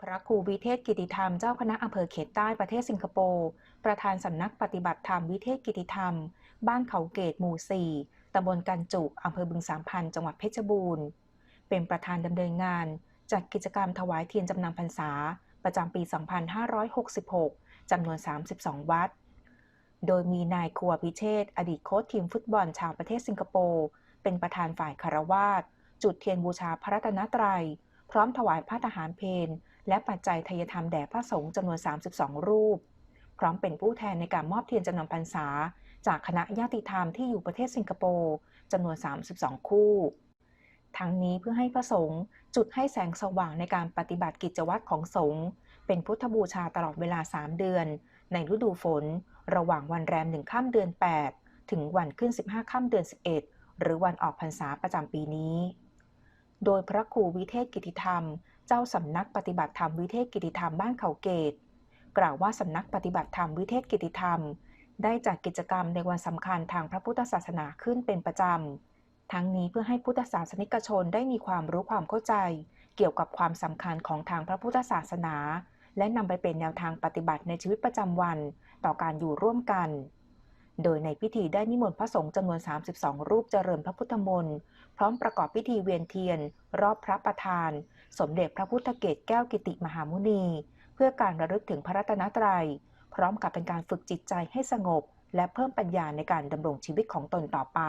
พระครูวิเทศกิติธรรมเจ้าคณะอำเภอเขตใต้ประเทศสิงคโปร์ ประธานสำนักปฏิบัติธรรมวิเทศกิติธรรม บ้านเขาเกตหมู่ 4ตำบลกันจุอำเภอบึงสามพันจังหวัดเพชรบูรณ์ เป็นประธานดำเนินงาน จัดกิจกรรมถวายเทียนจำนำพรรษา ประจำปี 2566 จำนวน 32 วัด โดยมีนายครัวพิเชษอดีตโค้ชทีมฟุตบอลชาวประเทศสิงคโปร์เป็นประธานฝ่ายคารวาสจุดเทียนบูชาพระรัตนตรัย พร้อมถวายพระทหารเพน และปัจจัยทายธรรมแด่พระสงฆ์จำนวน 32 รูป พร้อมเป็นผู้แทนในการมอบเทียนจำนำพรรษา จากคณะญาติธรรมที่อยู่ประเทศสิงคโปร์จำนวน 32 คู่ ทั้งนี้เพื่อให้พระสงฆ์จุดให้แสงสว่างในการปฏิบัติกิจวัตรของสงฆ์เป็นพุทธบูชาตลอดเวลา 3 เดือน ในฤดูฝน ระหว่างวันแรมหนึ่งค่ำเดือน 8 ถึงวันขึ้น 15ค่ำเดือน 11 หรือวันออกพรรษาประจำปีนี้ โดยพระครูวิเทศกิติธรรม เจ้าสำนักปฏิบัติธรรมวิเทศกิติธรรมบ้านเขาเกต กล่าวว่าสำนักปฏิบัติธรรมวิเทศกิติธรรม ได้จัดกิจกรรมในวันสำคัญทางพระพุทธศาสนาขึ้นเป็นประจำ ทั้งนี้เพื่อให้พุทธศาสนิกชนได้มีความรู้ความเข้าใจ เกี่ยวกับความสำคัญของทางพระพุทธศาสนา และนำไปเป็นแนวทางปฏิบัติในชีวิตประจำวัน ต่อการอยู่ร่วมกัน โดยในพิธีได้นิมนต์พระสงฆ์จำนวน 32 รูปเจริญพระพุทธมนต์พร้อมประกอบพิธีเวียนเทียน รอบพระประธาน สมเด็จพระพุทธเกศแก้วกิติมหามุนี เพื่อการระลึกถึงพระรัตนตรัย พร้อมกับเป็นการฝึกจิตใจให้สงบ และเพิ่มปัญญาในการดำรงชีวิตของตนต่อไป